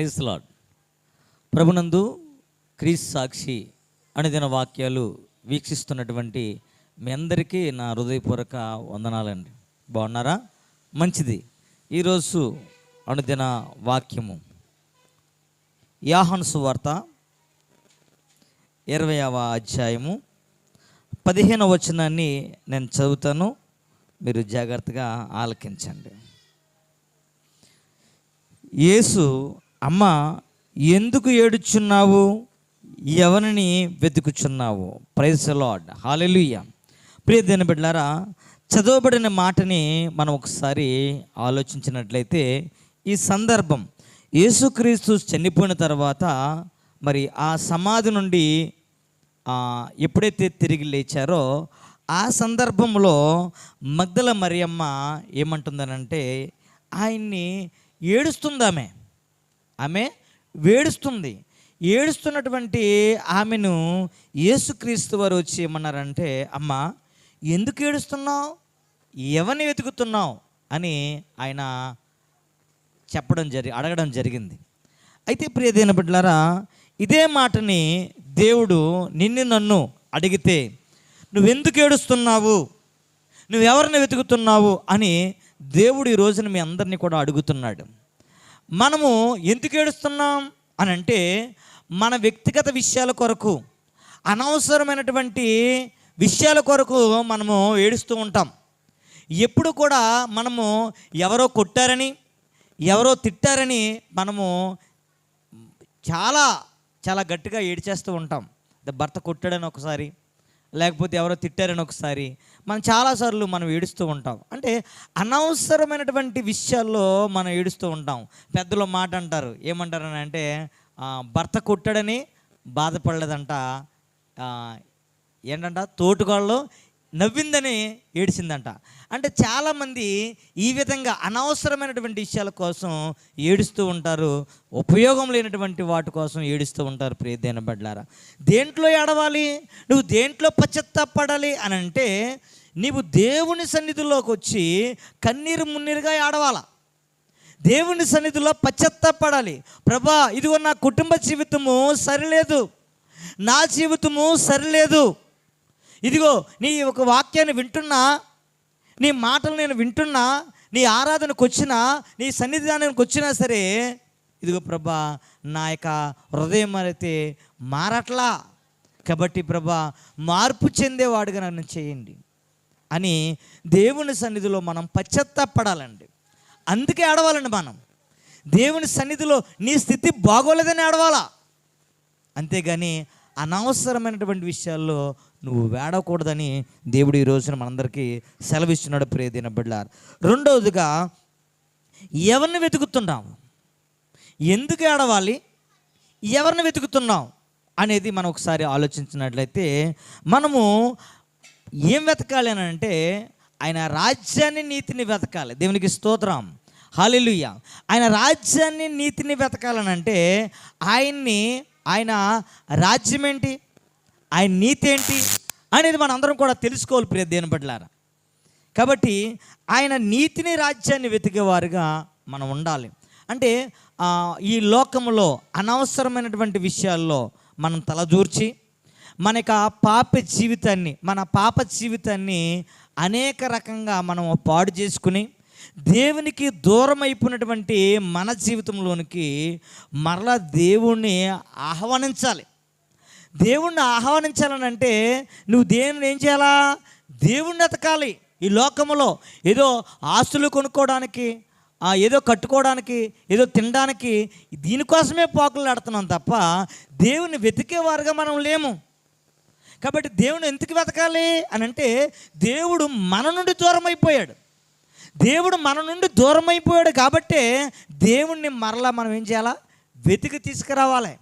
Praise lord ప్రభునందు క్రీస్ సాక్షి అనుదిన వాక్యాలు వీక్షిస్తున్నటువంటి మీ అందరికీ నా హృదయపూర్వక వందనాలండి. బాగున్నారా? మంచిది. ఈరోజు అనుదిన వాక్యము. యాహన్ సువార్త ఇరవైవ అధ్యాయము పదిహేను వచనాన్ని నేను చదువుతాను. మీరు జాగ్రత్తగా ఆలకించండి. యేసు అమ్మ ఎందుకు ఏడుచున్నావు? ఎవరిని వెతుకుచున్నావు? ప్రైజ్ లాడ్ హాలెలుయ్య ప్రియ దేని బిడ్డారా చదవబడిన మాటని మనం ఒకసారి ఆలోచించినట్లయితే ఈ సందర్భం యేసుక్రీస్తు చనిపోయిన తర్వాత మరి ఆ సమాధి నుండి ఎప్పుడైతే తిరిగి లేచారో ఆ సందర్భంలో మగ్దల మరియమ్మ ఏమంటుందనంటే ఆయన్ని ఏడుస్తుందామే. ఆమె వేడుస్తుంది. ఏడుస్తున్నటువంటి ఆమెను యేసుక్రీస్తు వారు వచ్చి ఏమన్నారంటే అమ్మ ఎందుకు ఏడుస్తున్నావు? ఎవరిని వెతుకుతున్నావు? అని ఆయన చెప్పడం జరి అడగడం జరిగింది. అయితే ప్రియదైన బిడ్డలారా ఇదే మాటని దేవుడు నిన్ను నన్ను అడిగితే నువ్వెందుకు ఏడుస్తున్నావు? నువ్వెవరిని వెతుకుతున్నావు? అని దేవుడు ఈ రోజున మీ అందరినీ కూడా అడుగుతున్నాడు. మనము ఎందుకు ఏడుస్తున్నాం అని అంటే మన వ్యక్తిగత విషయాల కొరకు అనవసరమైనటువంటి విషయాల కొరకు మనము ఏడుస్తూ ఉంటాం. ఎప్పుడు కూడా మనము ఎవరో కొట్టారని ఎవరో తిట్టారని మనము చాలా చాలా గట్టిగా ఏడ్చేస్తూ ఉంటాం. భర్త కొట్టాడని ఒకసారి లేకపోతే ఎవరో తిట్టారని ఒకసారి మనం చాలాసార్లు మనం ఏడుస్తూ ఉంటాం. అంటే అనవసరమైనటువంటి విషయాల్లో మనం ఏడుస్తూ ఉంటాం. పెద్దలు మాట అంటారు. ఏమంటారని అంటే భర్త కొట్టాడని బాధపడలేదంట. ఏంటంట? తోటుగాళ్ళు నవ్విందని ఏడిసిందంట. అంటే చాలామంది ఈ విధంగా అనవసరమైనటువంటి విషయాల కోసం ఏడుస్తూ ఉంటారు. ఉపయోగం లేనటువంటి వాటి కోసం ఏడుస్తూ ఉంటారు. ప్రియదైన బడ్లారా దేంట్లో ఏడవాలి? నువ్వు దేంట్లో పశ్చత్తాపడాలి అని అంటే నీవు దేవుని సన్నిధిలోకి వచ్చి కన్నీరు మున్నీరుగా ఆడవాలా. దేవుని సన్నిధిలో పశ్చత్తపడాలి. ప్రభా ఇదిగో నా కుటుంబ జీవితము సరిలేదు. నా జీవితము సరిలేదు. ఇదిగో నీ ఒక వాక్యాన్ని వింటున్నా నీ మాటలు నేను వింటున్నా నీ ఆరాధనకు వచ్చినా నీ సన్నిధానానికి వచ్చినా సరే ఇదిగో ప్రభా నా యొక్క హృదయం అయితే మారట్లా. కాబట్టి ప్రభా మార్పు చెందేవాడుగా నన్ను చేయండి. అని దేవుని సన్నిధిలో మనం పశ్చత్తాపడాలండి. అందుకే ఆడవాలండి మనం. దేవుని సన్నిధిలో నీ స్థితి బాగోలేదని ఆడవాలా అంతేగాని అనవసరమైనటువంటి విషయాల్లో నువ్వు వేడకూడదని దేవుడు ఈ రోజున మనందరికీ సెలవిస్తున్నాడు ప్రేదిన బిడ్డారు రెండవదిగా ఎవరిని వెతుకుతున్నావు ఎందుకు ఏడవాలి ఎవరిని వెతుకుతున్నావు అనేది మనం ఒకసారి ఆలోచించినట్లయితే మనము ఏం వెతకాలి అని అంటే ఆయన రాజ్యాన్ని నీతిని వెతకాలి. దేవునికి స్తోత్రం. హాలిలుయ్య ఆయన రాజ్యాన్ని నీతిని వెతకాలని అంటే ఆయన్ని ఆయన రాజ్యం ఏంటి? ఆయన నీతి ఏంటి? అనేది మనం అందరం కూడా తెలుసుకోవాలి ప్రియ దేని పట్లారా కాబట్టి ఆయన నీతిని రాజ్యాన్ని వెతికేవారుగా మనం ఉండాలి. అంటే ఈ లోకంలో అనవసరమైనటువంటి విషయాల్లో మనం తలదూర్చి మన యొక్క పాప జీవితాన్ని మన పాప జీవితాన్ని అనేక రకంగా మనం పాడు చేసుకుని దేవునికి దూరం అయిపోయినటువంటి మన జీవితంలోనికి మరలా దేవుణ్ణి ఆహ్వానించాలి. దేవుణ్ణి ఆహ్వానించాలని అంటే నువ్వు దేవుని ఏం చేయాలా? దేవుణ్ణి ఎతకాలి ఈ లోకములో ఏదో ఆస్తులు కొనుక్కోవడానికి ఏదో కట్టుకోవడానికి ఏదో తినడానికి దీనికోసమే పోకలు ఆడుతున్నాం తప్ప దేవుని వెతికేవారుగా మనం లేము. కాబట్టి దేవుని ఎందుకు వెతకాలి అని అంటే దేవుడు మన నుండి దూరం అయిపోయాడు దేవుడు మన నుండి దూరం అయిపోయాడు కాబట్టే దేవుణ్ణి మరలా మనం ఏం చేయాలా? వెతికి తీసుకురావాలి.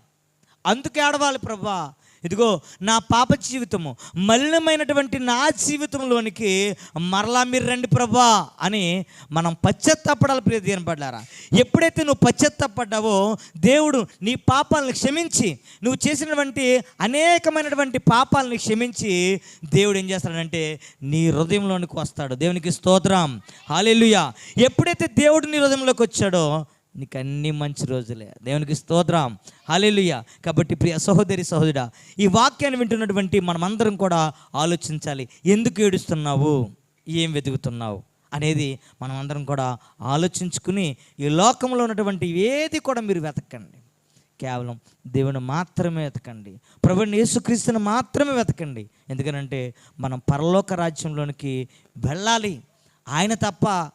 అందుకే ఆడవాలి ప్రభా ఇదిగో నా పాప జీవితము మలినమైనటువంటి నా జీవితంలోనికి మరలా మీరు రండి ప్రభా అని మనం పశ్చత్తపడాలి ప్రియ దీని పడ్డారా ఎప్పుడైతే నువ్వు పశ్చత్తపడ్డావో దేవుడు నీ పాపాలను క్షమించి నువ్వు చేసినటువంటి అనేకమైనటువంటి పాపాలను క్షమించి దేవుడు ఏం చేస్తాడంటే నీ హృదయంలోనికి వస్తాడు. దేవునికి స్తోత్రం. హాలెలుయా ఎప్పుడైతే దేవుడు నీ హృదయంలోకి వచ్చాడో నీకు అన్ని మంచి రోజులే. దేవునికి స్తోత్రం. హల్లెలూయ. కాబట్టి ప్రియ సహోదరి సహోదరుడా ఈ వాక్యాన్ని వింటున్నటువంటి మనమందరం కూడా ఆలోచించాలి. ఎందుకు ఏడుస్తున్నావు? ఏం వెతుకుతున్నావు? అనేది మనమందరం కూడా ఆలోచించుకుని ఈ లోకంలో ఉన్నటువంటి ఏది కూడా మీరు వెతకండి. కేవలం దేవుని మాత్రమే వెతకండి. ప్రభుని యేసుక్రీస్తుని మాత్రమే వెతకండి. ఎందుకనంటే మనం పరలోక రాజ్యంలోనికి వెళ్ళాలి. ఆయన తప్ప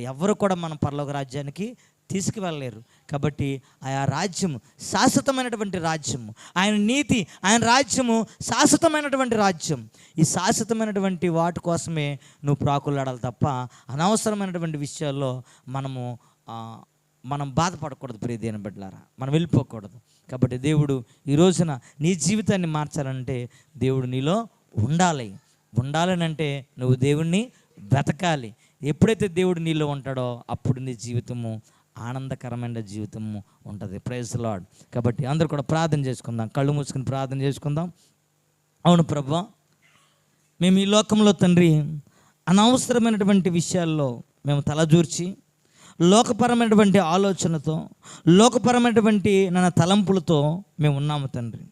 ఎవరు కూడా మనం పరలోక రాజ్యానికి తీసుకువెళ్ళలేరు. కాబట్టి ఆయా రాజ్యము శాశ్వతమైనటువంటి రాజ్యము. ఆయన నీతి ఆయన రాజ్యము శాశ్వతమైనటువంటి రాజ్యం. ఈ శాశ్వతమైనటువంటి వాటి కోసమే నువ్వు ప్రాకులాడాలి తప్ప అనవసరమైనటువంటి విషయాల్లో మనము మనం బాధపడకూడదు ప్రియ బిడ్డలారా. మనం వెళ్ళిపోకూడదు. కాబట్టి దేవుడు ఈ రోజున నీ జీవితాన్ని మార్చాలంటే దేవుడు నీలో ఉండాలి. ఉండాలని అంటే నువ్వు దేవుణ్ణి వెతకాలి. ఎప్పుడైతే దేవుడు నీలో ఉంటాడో అప్పుడు నీ జీవితము ఆనందకరమైన జీవితము ఉంటుంది. ప్రైజ్ లాడ్ కాబట్టి అందరూ కూడా ప్రార్థన చేసుకుందాం. కళ్ళు మూసుకుని ప్రార్థన చేసుకుందాం. అవును ప్రభా మేము ఈ లోకంలో తండ్రి అనవసరమైనటువంటి విషయాల్లో మేము తలజూర్చి లోకపరమైనటువంటి ఆలోచనతో లోకపరమైనటువంటి నా తలంపులతో మేము ఉన్నాము తండ్రి.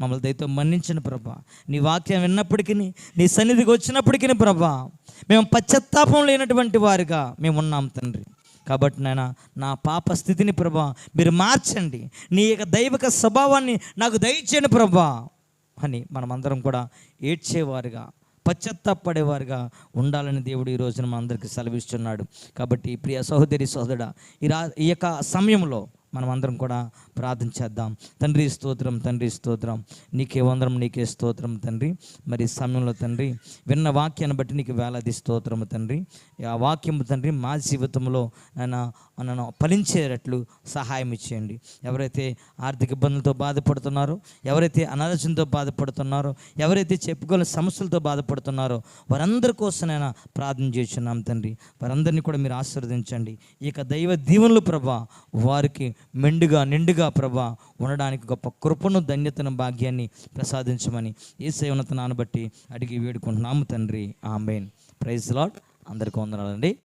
మమ్మల్ని దయతో మన్నించిన ప్రభా. నీ వాక్యం విన్నప్పటికీ నీ సన్నిధికి వచ్చినప్పటికీ ప్రభా మేము పశ్చత్తాపం లేనటువంటి వారిగా మేము ఉన్నాం తండ్రి. కాబట్టి నాయన నా పాప స్థితిని ప్రభా మీరు మార్చండి. నీ యొక్క దైవిక స్వభావాన్ని నాకు దయచేయండి ప్రభా అని మనమందరం కూడా ఏడ్చేవారుగా పశ్చత్తాపడేవారుగా ఉండాలని దేవుడు ఈ రోజున మనందరికీ అందరికీ సెలవిస్తున్నాడు. కాబట్టి ప్రియ సహోదరి సోదరుడ ఈ రా ఈ యొక్క సమయంలో మనం అందరం కూడా ప్రార్థన చేద్దాం. తండ్రి స్తోత్రం తండ్రి స్తోత్రం. నీకే వందరం నీకే స్తోత్రం తండ్రి. మరి సమయంలో తండ్రి విన్న వాక్యాన్ని బట్టి నీకు వేలాది స్తోత్రము తండ్రి. ఆ వాక్యము తండ్రి మా జీవితంలో నన్ను నన్ను ఫలించేటట్లు సహాయం ఇచ్చేయండి. ఎవరైతే ఆర్థిక ఇబ్బందులతో బాధపడుతున్నారో ఎవరైతే అనారోగ్యంతో బాధపడుతున్నారో ఎవరైతే చెప్పుకోలేని సమస్యలతో బాధపడుతున్నారో వారందరి కోసమైనా ప్రార్థన చేస్తున్నాం తండ్రి. వారందరినీ కూడా మీరు ఆశీర్వదించండి. ఇక దైవ దీవెనలు ప్రభా వారికి మెండుగా నిండుగా ప్రభా ఉండడానికి గొప్ప కృపను ధన్యతను భాగ్యాన్ని ప్రసాదించమని ఈ సేవనత బట్టి అడిగి వేడుకుంటున్నాము తండ్రి. ఆమెన్. ప్రైజ్ లాడ్ అందరికీ వందనాలండి.